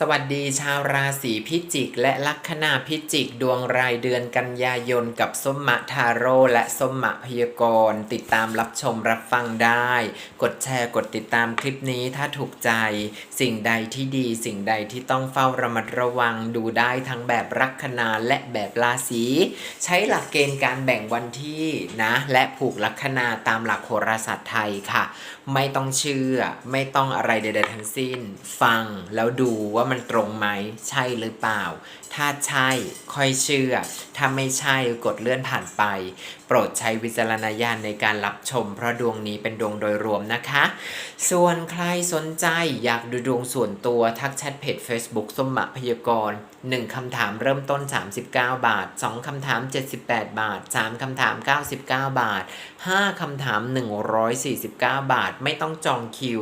สวัสดีชาวราศีพิจิก และลัคนาพิจิกดวงรายเดือนกันยายนกับส้มมะทาโร่และส้มมะพยากรณ์ติดตามรับชมรับฟังได้ กดแชร์กดติดตามคลิปนี้ถ้าถูกใจ สิ่งใดที่ดีสิ่งใดที่ต้องเฝ้าระมัดระวังดูได้ทั้งแบบลัคนาและแบบราศีใช้หลักเกณฑ์การแบ่งวันที่นะ และผูกลัคนาตามหลักโหราศาสตร์ไทยค่ะ ไม่ต้องเชื่อ ไม่ต้องอะไรใดๆทั้งสิ้น ฟังแล้วดูว่ามันตรงไหมใช่หรือเปล่า ถ้าใช่ค่อยเชื่อ ถ้าไม่ใช่กดเลื่อนผ่านไป โปรดใช้วิจารณญาณในการรับชม เพราะดวงนี้เป็นดวงโดยรวมนะคะ ส่วนใครสนใจอยากดูดวงส่วนตัวทักแชทเพจ Facebook สมมะพยากรณ์1คำถามเริ่มต้น 39 บาท 2คำถาม 78 บาท 3คำถาม 99 บาท 5คำถาม 149 บาท ไม่ต้องจองคิว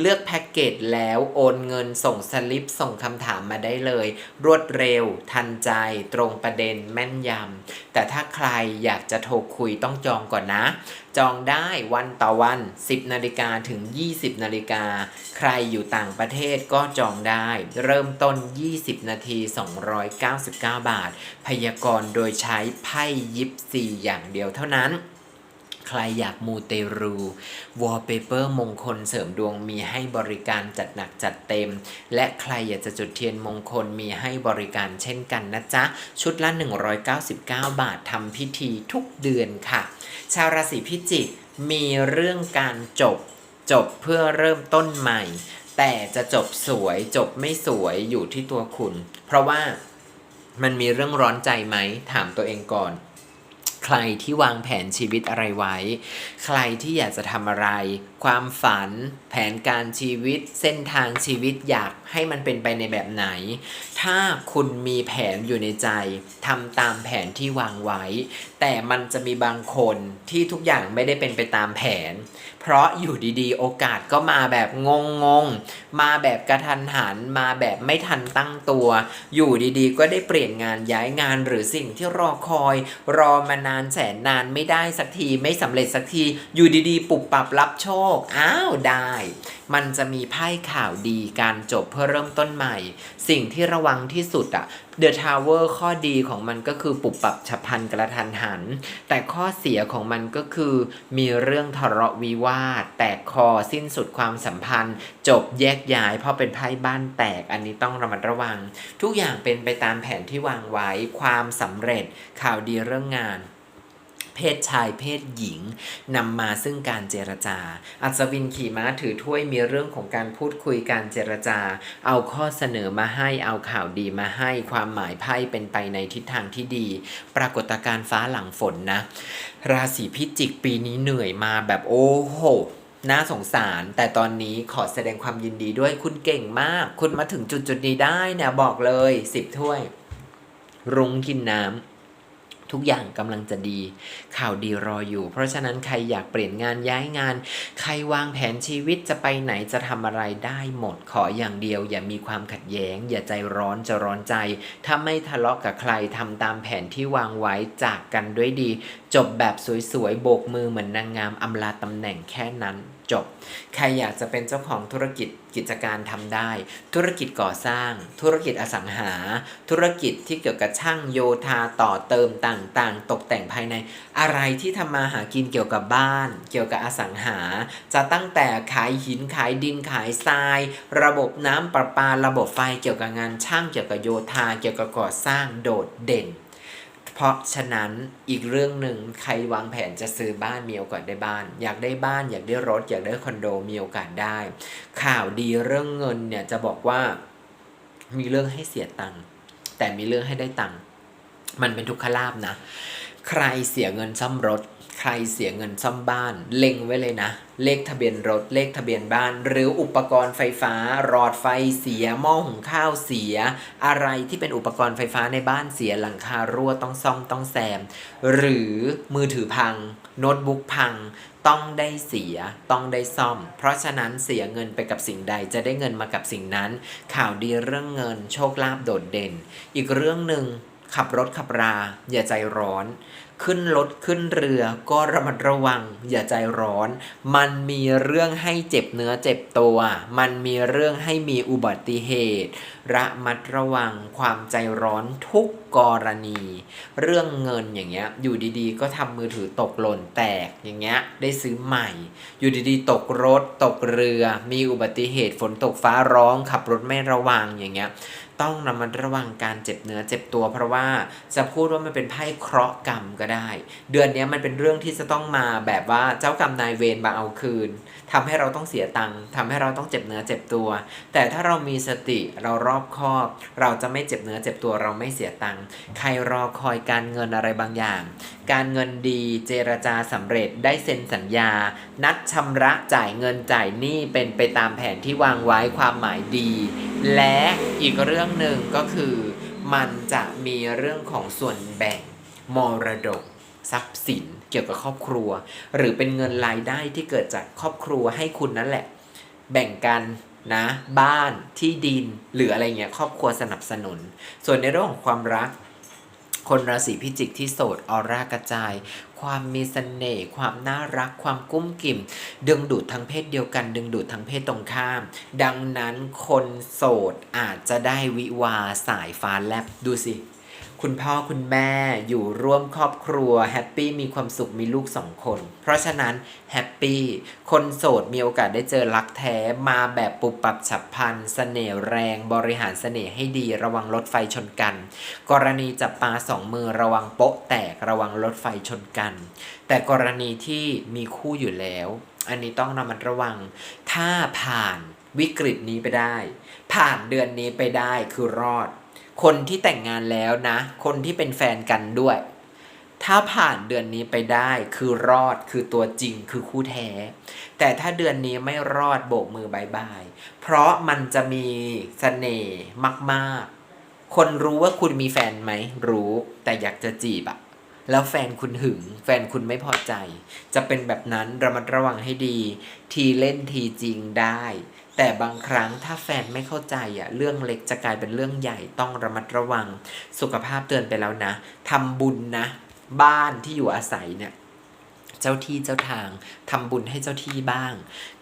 เลือกแพ็กเกจแล้วโอนเงินส่งสลิปส่ง่งคำถามมาได้เลย รวดเร็ว ทันใจ ตรงประเด็นแม่นยำแต่ถ้าใครอยากจะโทรคุยต้องจองก่อนนะ จองได้วันต่อวัน 10นาฬิกาถึง 20นาฬิกาใครอยู่ต่างประเทศก็จองได้ เริ่มต้น 20 นาที 299 บาท พยากรณ์โดยใช้ไพ่ยิปซีอย่างเดียวเท่านั้น ใครอยากมูเตรูวอลเปเปอร์มงคลเสริมดวงมีให้บริการจัดหนักจัดเต็ม และใครอยากจะจุดเทียนมงคลมีให้บริการเช่นกันนะจ๊ะ ชุดละ 199 บาททำพิธีทุกเดือนค่ะ ชาวราศีพิจิกมีเรื่องการจบจบเพื่อเริ่มต้นใหม่ แต่จะจบสวยจบไม่สวยอยู่ที่ตัวคุณ เพราะว่ามันมีเรื่องร้อนใจไหมถามตัวเองก่อน ใครที่วางแผนชีวิตอะไรไว้ ใครที่อยากจะทำอะไร ความฝัน แผนการชีวิต เส้นทางชีวิตอยากให้มันเป็นไปในแบบไหน ถ้าคุณมีแผนอยู่ในใจทำตามแผนที่วางไว้ แต่มันจะมีบางคนที่ทุกอย่างไม่ได้เป็นไปตามแผน เพราะอยู่ดีๆ โอกาสก็มาแบบงงๆมาแบบกระทันหัน มาแบบไม่ทันตั้งตัว อยู่ดีๆ ก็ได้เปลี่ยนงานย้ายงานหรือสิ่งที่รอคอย รอมานานแสนนานไม่ได้สักทีไม่สำเร็จสักที อยู่ดีๆ ปุบปับรับโชค อ้าวได้ มันจะมีไพ่ข่าวดีการจบเพื่อเริ่มต้นใหม่ สิ่งที่ระวังที่สุดอะ The Tower ข้อดีของมันก็คือปุบปับฉับพลันกระทันหัน แต่ข้อเสียของมันก็คือ มีเรื่องทะเลาะวิวาท แตกคอสิ้นสุดความสัมพันธ์ จบแยกย้ายเพราะเป็นไพ่บ้านแตกอันนี้ต้องระมัดระวัง ทุกอย่างเป็นไปตามแผนที่วางไว้ความสำเร็จข่าวดีเรื่องงาน เพศชายเพศหญิงนำมาซึ่งการเจรจา อัศวินขี่ม้าถือถ้วยมีเรื่องของการพูดคุยการเจรจา เอาข้อเสนอมาให้เอาข่าวดีมาให้ความหมายไพ่เป็นไปในทิศทางที่ดี ปรากฏการณ์ฟ้าหลังฝนนะ ราศีพิจิกปีนี้เหนื่อยมาแบบโอ้โหน่าสงสาร แต่ตอนนี้ขอแสดงความยินดีด้วยคุณเก่งมาก คุณมาถึงจุดจุดนี้ได้เนี่ยบอกเลยสิบถ้วย รุ้งกินน้ำ ทุกอย่างกำลังจะดี ข่าวดีรออยู่ เพราะฉะนั้นใครอยากเปลี่ยนงานย้ายงาน ใครวางแผนชีวิตจะไปไหนจะทำอะไรได้หมดขออย่างเดียว อย่ามีความขัดแย้ง อย่าใจร้อนจะร้อนใจ ถ้าไม่ทะเลาะกับใครทำตามแผนที่วางไว้จากกันด้วยดี จบแบบสวยๆโบกมือเหมือนนางงามอำลาตำแหน่งแค่นั้น จบ ใครอยากจะเป็นเจ้าของธุรกิจกิจการทำได้ ธุรกิจก่อสร้าง ธุรกิจอสังหา ธุรกิจที่เกี่ยวกับช่างโยธาต่อเติมต่างๆ ตกแต่งภายใน อะไรที่ทำมาหากินเกี่ยวกับบ้าน เกี่ยวกับอสังหา จะตั้งแต่ขายหินขายดินขายทราย ระบบน้ำประปาระบบไฟเกี่ยวกับงานช่างเกี่ยวกับโยธาเกี่ยวกับก่อสร้างโดดเด่น เพราะฉะนั้นอีกเรื่องหนึ่งใครวางแผนจะซื้อบ้านมีโอกาสได้บ้าน อยากได้บ้าน อยากได้รถ อยากได้คอนโดมีโอกาสได้ ข่าวดีเรื่องเงินเนี่ยจะบอกว่ามีเรื่องให้เสียตังค์แต่มีเรื่องให้ได้ตังค์มันเป็นทุกขลาบนะ ใครเสียเงินซ่อมรถ ใครเสียเงินซ่อมบ้าน เล็งไว้เลยนะ เลขทะเบียนรถ เลขทะเบียนบ้าน หรืออุปกรณ์ไฟฟ้า หลอดไฟเสีย หม้อหุงข้าวเสีย อะไรที่เป็นอุปกรณ์ไฟฟ้าในบ้านเสีย หลังคารั่วต้องซ่อมต้องแซม หรือมือถือพัง โน้ตบุ๊กพัง ต้องได้เสีย ต้องได้ซ่อม เพราะฉะนั้นเสียเงินไปกับสิ่งใดจะได้เงินมากับสิ่งนั้น ข่าวดีเรื่องเงิน โชคลาภโดดเด่น อีกเรื่องหนึ่ง ขับรถขับรา อย่าใจร้อน ขึ้นรถขึ้นเรือก็ระมัดระวัง อย่าใจร้อน มันมีเรื่องให้เจ็บเนื้อเจ็บตัว มันมีเรื่องให้มีอุบัติเหตุ ระมัดระวังความใจร้อนทุกกรณี เรื่องเงินอย่างเงี้ย อยู่ดีๆ ก็ทำมือถือตกหล่นแตกอย่างเงี้ย ได้ซื้อใหม่ อยู่ดีๆ ตกรถ ตกเรือ มีอุบัติเหตุฝนตกฟ้าร้อง ขับรถไม่ระวังอย่างเงี้ย ต้องระมัดระวังการเจ็บเนื้อเจ็บตัว เพราะว่าจะพูดว่ามันเป็นไพ่เคราะห์กรรมก็ได้ เดือนนี้มันเป็นเรื่องที่จะต้องมาแบบว่าเจ้ากรรมนายเวรมาเอาคืนทำให้เราต้องเสียตังค์ทำให้เราต้องเจ็บเนื้อเจ็บตัว แต่ถ้าเรามีสติเรารอบคอบ เราจะไม่เจ็บเนื้อเจ็บตัวเราไม่เสียตังค์ใครรอคอยการเงินอะไรบางอย่าง การเงินดีเจรจาสำเร็จได้เซ็นสัญญา นัดชำระจ่ายเงินจ่ายหนี้เป็นไปตามแผนที่วางไว้ความหมายดี และอีกเรื่องหนึ่งก็คือ มันจะมีเรื่องของส่วนแบ่งมรดกทรัพย์สินเกี่ยวกับครอบครัว หรือเป็นเงินรายได้ที่เกิดจากครอบครัวให้คุณนั่นแหละ แบ่งกันนะ บ้านที่ดินหรืออะไรเงี้ยครอบครัวสนับสนุน ส่วนในเรื่องของความรัก คนราศีพิจิกที่โสดออร่ากระจาย ความมีเสน่ห์ ความน่ารัก ความกุ้มกิ่ม ดึงดูดทั้งเพศเดียวกัน ดึงดูดทั้งเพศตรงข้าม ดังนั้นคนโสดอาจจะได้วิวาสายฟ้าแลบดูสิ คุณพ่อคุณแม่อยู่ร่วมครอบครัวแฮปปี้มีความสุขมีลูกสองคน เพราะฉะนั้นแฮปปี้คนโสดมีโอกาสได้เจอรักแท้มาแบบปุบปับฉับพลันเสน่ห์แรงบริหารเสน่ห์ให้ดีระวังรถไฟชนกัน กรณีจับปลาสองมือระวังโป๊ะแตกระวังรถไฟชนกัน แต่กรณีที่มีคู่อยู่แล้ว อันนี้ต้องระมัดระวัง ถ้าผ่านวิกฤตนี้ไปได้ ผ่านเดือนนี้ไปได้คือรอด คนที่แต่งงานแล้วนะ คนที่เป็นแฟนกันด้วย ถ้าผ่านเดือนนี้ไปได้คือรอดคือตัวจริงคือคู่แท้ แต่ถ้าเดือนนี้ไม่รอดโบกมือบายบาย เพราะมันจะมีเสน่ห์มากๆ คนรู้ว่าคุณมีแฟนไหม รู้แต่อยากจะจีบอะแล้วแฟนคุณหึง แฟนคุณไม่พอใจ จะเป็นแบบนั้นระมัดระวังให้ดี ทีเล่นทีจริงได้ แต่บางครั้งถ้าแฟนไม่เข้าใจอะเรื่องเล็กจะกลายเป็นเรื่องใหญ่ต้องระมัดระวัง สุขภาพเตือนไปแล้วนะทำบุญนะ บ้านที่อยู่อาศัยเนี่ยเจ้าที่เจ้าทางทำบุญให้เจ้าที่บ้าง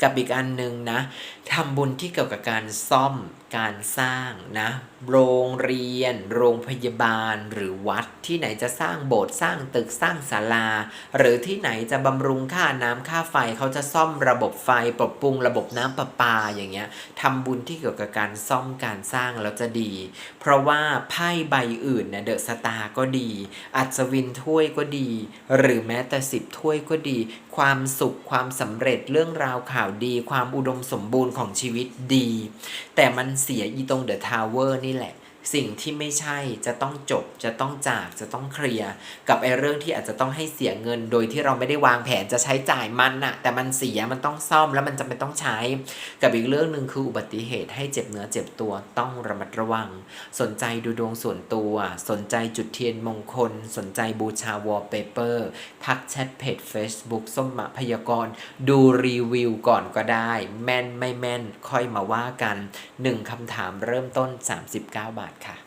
กับอีกอันหนึ่งนะทำบุญที่เกี่ยวกับการซ่อม การสร้างนะโรงเรียน โรงพยาบาลหรือวัดที่ไหนจะสร้างโบสถ์สร้างตึกสร้างศาลา หรือที่ไหนจะบำรุงค่าน้ำค่าไฟเขาจะซ่อมระบบไฟปรับปรุงระบบน้ำประปาอย่างเงี้ยทำบุญที่เกี่ยวกับการซ่อมการสร้างแล้วจะดี เพราะว่าไพ่ใบอื่นเนี่ยเดอะสตาร์ก็ดี อัศวินถ้วยก็ดี หรือแม้แต่สิบถ้วยก็ดี ความสุขความสำเร็จเรื่องราวข่าวดี ความอุดมสมบูรณ์ของชีวิตดี แต่มันเสียอีตรงเดอะทาวเวอร์นี่แหละ สิ่งที่ไม่ใช่จะต้องจบจะต้องจากจะต้องเคลียร์กับไอ้เรื่องที่อาจจะต้องให้เสียเงิน โดยที่เราไม่ได้วางแผนจะใช้จ่ายมันน่ะแต่มันเสียมันต้องซ่อมแล้วมันจะไม่ต้องใช้ กับอีกเรื่องหนึ่งคืออุบัติเหตุให้เจ็บเนื้อเจ็บตัวต้องระมัดระวัง สนใจดูดวงส่วนตัว สนใจจุดเทียนมงคล สนใจบูชาวอลเปเปอร์ทักแชทเพจ Facebook ส้มมะพยากรณ์ดูรีวิวก่อนก็ได้ แม่นไม่แม่นค่อยมาว่ากัน 1คำถามเริ่มต้น 39 บาทค่ะ